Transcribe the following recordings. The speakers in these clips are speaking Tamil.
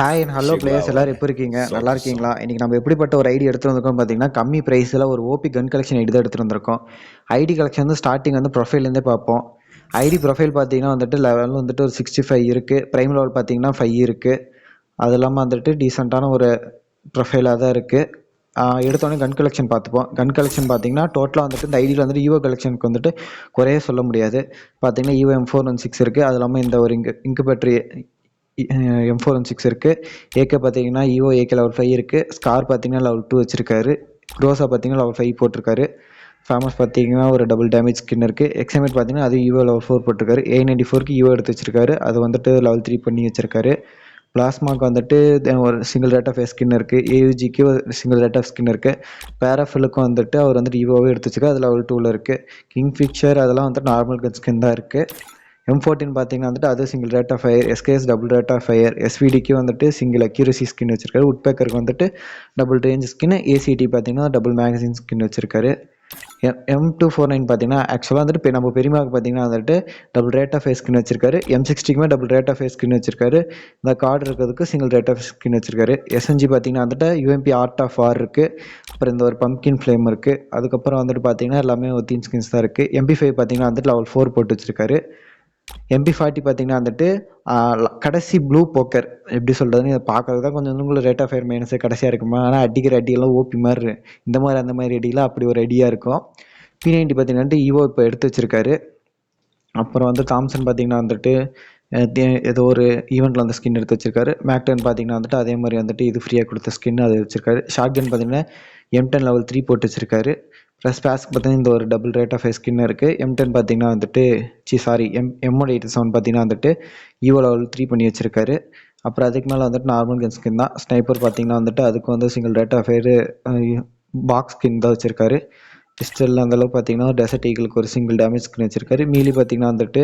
ஹாய் அண்ட் ஹலோ பிளேயர்ஸ் எல்லாரும் எப்படி இருக்கீங்க? நல்லா இருக்கீங்களா? இன்னைக்கு நம்ம எப்படிப்பட்ட ஒரு ஐடி எடுத்து வந்திருக்கோம் பார்த்தீங்கன்னா கம்மி ப்ரைஸில் ஒரு ஓபி கன் கலெக்ஷன் ஐடி தான் எடுத்துட்டு வந்திருக்கோம் ஐடி கலெக்ஷன் வந்து ஸ்டார்டிங் வந்து ப்ரொஃபைல்லேருந்தே பார்ப்போம். ஐடி ப்ரொஃபைல் பார்த்தீங்கன்னா வந்துட்டு லெவல் வந்துட்டு ஒரு சிக்ஸ்டி ஃபைவ் இருக்குது ப்ரைம் லெவல் பார்த்தீங்கன்னா ஃபைவ் இருக்குது அது இல்லாமல் வந்துட்டு டீசெண்டான ஒரு ப்ரொஃபைலாக தான் இருக்குது எடுத்தோடனே கன் கலெக்ஷன் பார்த்துப்போம். கன் கலெக்ஷன் பார்த்தீங்கன்னா டோட்டலாக வந்துட்டு இந்த ஐடியில் வந்துட்டு ஈவோ கலெக்ஷனுக்கு வந்துட்டு குறைய சொல்ல முடியாது. பார்த்தீங்கன்னா Evo M four one six இருக்குது அது இல்லாமல் இந்த ஒரு இங்கு இங்கு battery M four one six இருக்குது ஏகே பார்த்தீங்கன்னா ஈவோ ஏகே லெவல் ஃபைவ் இருக்குது ஸ்கார் பார்த்தீங்கன்னா லெவல் டூ வச்சிருக்காரு. க்ரோஸா பார்த்தீங்கன்னா லெவல் ஃபைவ் போட்டிருக்காரு. ஃபேமஸ் பார்த்தீங்கன்னா ஒரு டபுள் டேமேஜ் ஸ்கின் இருக்குது எக்ஸாமேட் பார்த்தீங்கன்னா அது யூஓ லெவல் ஃபோர் போட்டிருக்காரு. ஏ நைன்டி ஃபோருக்கு யூஓ எடுத்து வச்சிருக்காரு அது வந்துட்டு லெவல் த்ரீ பண்ணி வச்சிருக்காரு. பிளாஸ்மாக்கு வந்துட்டு ஒரு சிங்கிள் ரேட் ஆஃப் ஸ்கின் இருக்குது ஏயூஜிக்கு ஒரு சிங்கிள் ரேட் ஆஃப் ஸ்கின் இருக்குது பேராஃபிலுக்கும் வந்துட்டு அவர் வந்துட்டு யூஓவே எடுத்து வச்சிருக்காரு அது லெவல் டூவில் இருக்குது கிங் ஃபிக்சர் அதெல்லாம் வந்துட்டு நார்மல் ஸ்கின் தான் இருக்குது எம் ஃபோர்டின் பார்த்தீங்கன்னா வந்துட்டு அது single rate of fire SKS double rate of fire எஸ்விடிக்கு வந்துட்டு சிங்கிள் அக்யூரசி ஸ்கின் வச்சிருக்காரு. உட்பேக்கருக்கு வந்துட்டு டபுள் ரேஞ்ச் ஸ்கின் ஏசிடி பார்த்தீங்கன்னா டபுள் மேகசின் ஸ்கின் வச்சிருக்காரு. எம் டூ ஃபோர் நைன் பார்த்தீங்கன்னா ஆக்சுவலாக வந்துட்டு இப்போ நம்ம பெரியமாவுக்கு பார்த்தீங்கன்னா வந்துட்டு டபுள் ரேட் ஆஃப் ஸ்கின் வச்சிருக்காரு. எம் சிக்ஸ்டிக்குமே டபுள் ரேட் ஆஃப் ஸ்கின் வச்சிருக்காரு. இந்த கார்டு இருக்கிறதுக்கு சிங்கிள் ரேட் ஆஃப் ஸ்கின் வச்சிருக்காரு. எஸ்என்ஜி பார்த்தீங்கன்னா வந்துட்டு யூஎம்பி ஆர்ட் ஆஃப் ஆர் இருக்குது அப்புறம் இந்த ஒரு பம்கின் ஃப்ளேம் இருக்குது அதுக்கப்புறம் வந்துட்டு பார்த்தீங்கன்னா எல்லாமே ஒத்தீன் ஸ்கின்ஸ் தான் இருக்குது எம்பி ஃபைவ் பார்த்தீங்கன்னா வந்துட்டு லெவல் ஃபோர் போட்டு வச்சிருக்காரு. எம்பி ஃபார்ட்டி பார்த்தீங்கன்னா வந்துட்டு கடைசி ப்ளூ போக்கர் எப்படி சொல்கிறதுன்னு இதை பார்க்கறது தான் கொஞ்சம் உங்களுக்கு ரேட் ஆஃப் ஃபயர் மைனஸே கடைசியாக இருக்குமா? ஆனால் அடிக்கிற அடியெல்லாம் ஓபி மாதிரி இந்த மாதிரி அந்த மாதிரி அடியெல்லாம் அப்படி ஒரு அடியாக இருக்கும். பி நைன்டி பார்த்தீங்கன்னா ஈவோ இப்போ எடுத்து வச்சிருக்காரு. அப்புறம் வந்து தாம்சன் பார்த்தீங்கன்னா வந்துட்டு ஏதோ ஒரு ஈவெண்ட்டில் அந்த ஸ்கின் எடுத்து வச்சிருக்காரு. மேக்டன் பார்த்தீங்கன்னா வந்துட்டு அதே மாதிரி வந்துட்டு இது ஃப்ரீயாக கொடுத்த ஸ்கின் அது வச்சிருக்காரு. ஷார்ட் கன் பார்த்தீங்கன்னா எம் டென் லெவல் த்ரீ போட்டு வச்சிருக்காரு. ப்ளஸ் பேஸ்க்கு பார்த்தீங்கன்னா இந்த ஒரு டபுள் ரேட் ஆஃப் ஸ்கின் இருக்குது எம் டென் பார்த்தீங்கன்னா வந்துட்டு சி சாரி எம் எம்மோட எயிட்டி செவன் பார்த்தீங்கன்னா வந்துட்டு ஈவோ லெவல் த்ரீ பண்ணி வச்சிருக்காரு. அப்புறம் அதுக்கு மேலே வந்துட்டு நார்மல் கன் ஸ்கின் தான். ஸ்னைப்பர் பார்த்தீங்கன்னா வந்துட்டு அதுக்கு வந்து single rate of fire box skin தான் வச்சிருக்காரு. பிஸ்டல் அந்த பார்த்தீங்கன்னா டெசர்ட் ஈகிளுக்கு ஒரு சிங்கிள் டேமேஜ் ஸ்கின் வச்சிருக்காரு. மீலி பார்த்தீங்கன்னா வந்துட்டு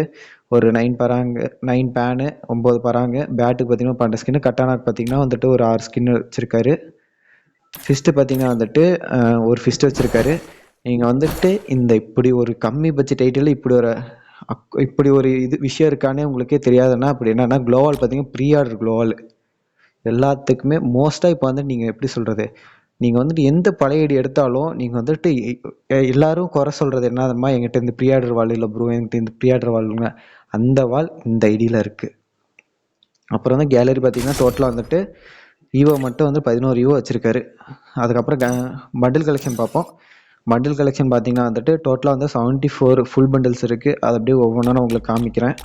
ஒரு நைன் பராங்க நைன் பேனு ஒம்பது பராங்க பேட்டுக்கு பார்த்தீங்கன்னா பன்னெண்டு ஸ்கின்னு கட்டானாக்கு பார்த்தீங்கன்னா வந்துட்டு ஒரு ஆறு ஸ்கின் வச்சிருக்காரு. ஃபிஸ்ட்டு பார்த்தீங்கன்னா வந்துட்டு ஒரு ஃபிஸ்ட் வச்சுருக்காரு. நீங்கள் வந்துட்டு இந்த இப்படி ஒரு கம்மி பட்ஜெட் ஐட்டில் இப்படி ஒரு அக்- இப்படி ஒரு இது விஷயம் இருக்கானே உங்களுக்கே தெரியாதுன்னா அப்படி என்னன்னா க்ளோவால் பார்த்தீங்கன்னா ப்ரீ ஆர்டர் க்ளோவால் எல்லாத்துக்குமே மோஸ்ட்டாக இப்போ வந்து நீங்கள் எப்படி சொல்கிறது நீங்கள் வந்துட்டு எந்த பழைய ஐடி எடுத்தாலும் நீங்கள் வந்துட்டு எல்லாரும் குறை சொல்கிறது என்னதுமா எங்கிட்ட இந்த ப்ரீ வால் இல்லை ப்ரோ என்கிட்ட இந்த ப்ரீ வால்ங்க அந்த வால் இந்த ஐடியில் இருக்குது அப்புறம் வந்து கேலரி பார்த்தீங்கன்னா டோட்டலாக வந்துட்டு ஈவோ மட்டும் வந்து பதினோரு ஈவோ வச்சுருக்காரு. அதுக்கப்புறம் க பண்டில் கலெக்ஷன் பார்ப்போம். பண்டில் கலெக்ஷன் பார்த்தீங்கன்னா வந்துட்டு டோட்டலாக வந்து செவன்ட்டி ஃபோர் ஃபுல் பண்டில்ஸ் இருக்குது அது அப்படியே ஒவ்வொன்றா நான் உங்களுக்கு காமிக்கிறேன்.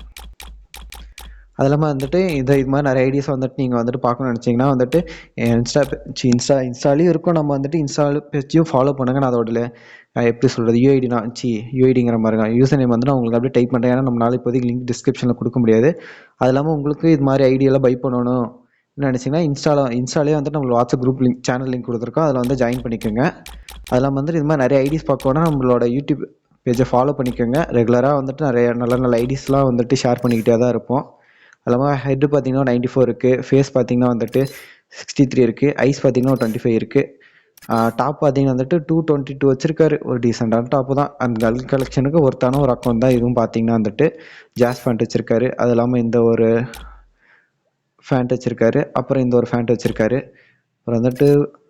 அது இல்லாமல் வந்துட்டு இதை இது மாதிரி நிறைய ஐடியாஸ் வந்துட்டு நீங்கள் வந்துட்டு பார்க்கணும்னு நினச்சிங்கன்னா வந்துட்டு இன்ஸ்டா சி இன்ஸ்டா இன்ஸ்டாலையும் இருக்கும். நம்ம வந்துட்டு இன்ஸ்டா பேஜையும் ஃபாலோ பண்ணுங்க. நான் அதோட எப்படி சொல்கிறது யூஐடி நான் சி யூஐடிங்கிற மாதிரி யூசர் நேம் வந்து நான் உங்களுக்கு அப்படியே டைப் பண்ணுறேன் ஏன்னா நம்மளால இப்போதைக்கு லிங்க் டிஸ்கிரிப்ஷனில் கொடுக்க முடியாது. அது இல்லாமல் உங்களுக்கு இது மாதிரி ஐடியெல்லாம் பை பண்ணணும் நினச்சிங்கன்னா இன்ஸ்டால இன்ஸ்டாலே வந்துட்டு நம்மளோட WhatsApp group link channel link கொடுத்துருக்கோம். அதில் வந்து ஜாயின் பண்ணிக்கோங்க. அதெல்லாம் வந்துட்டு இது மாதிரி நிறைய ஐடிஸ் பார்க்கணுன்னா நம்மளோட யூடியூப் பேஜை ஃபாலோ பண்ணிக்கோங்க. ரெகுலராக வந்துட்டு நிறைய நல்ல நல்ல ஐடிஸ்லாம் வந்துட்டு ஷேர் பண்ணிக்கிட்டே தான் இருப்போம். அது இல்லாமல் ஹெட்டு பார்த்தீங்கன்னா நைன்டி ஃபோர் இருக்குது ஃபேஸ் பார்த்தீங்கன்னா வந்துட்டு சிக்ஸ்டி த்ரீ இருக்குது ஐஸ் பார்த்தீங்கன்னா டுவெண்ட்டி ஃபைவ் இருக்குது டாப் பார்த்தீங்கன்னா வந்துட்டு டூ டுவெண்ட்டி டூ வச்சிருக்காரு ஒரு டீசெண்டான டாப்பு தான். அந்த கல் கலெக்ஷனுக்கு ஒருத்தான ஒரு அக்கௌண்ட் தான். இதுவும் பார்த்தீங்கன்னா வந்துட்டு ஜாஸ் ஃபேண்ட் வச்சிருக்காரு. அது இல்லாமல் இந்த ஒரு ஃபேண்ட் வச்சிருக்காரு. அப்புறம் இந்த ஒரு ஃபேண்ட் வச்சிருக்காரு. அப்புறம் வந்துட்டு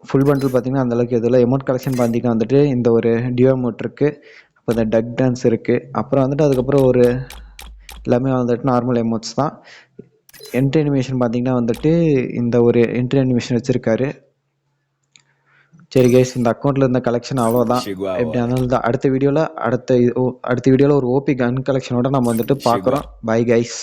ஃபுல் பண்டில் பார்த்தீங்கன்னா அந்த அளவுக்கு எமௌண்ட் கலெக்ஷன் பார்த்தீங்கன்னா வந்துட்டு இந்த ஒரு டியோ அமௌண்ட் இருக்குது அப்புறம் இந்த டக் டான்ஸ் இருக்குது அப்புறம் வந்துட்டு அதுக்கப்புறம் ஒரு எல்லாமே வந்துட்டு நார்மல் எமௌண்ட்ஸ் தான். என்ட்ரி அனிமேஷன் பார்த்தீங்கன்னா வந்துட்டு இந்த ஒரு என்ட்ரி அனிமேஷன் வச்சுருக்காரு. சரி கேஸ் இந்த அக்கௌண்ட்டில் இருந்த கலெக்ஷன் அவ்வளோதான். எப்படி தான் அடுத்த வீடியோவில் அடுத்த அடுத்த வீடியோவில் ஒரு ஓபி கன் கலெக்ஷனோட நம்ம வந்துட்டு பார்க்குறோம் பை கைஸ்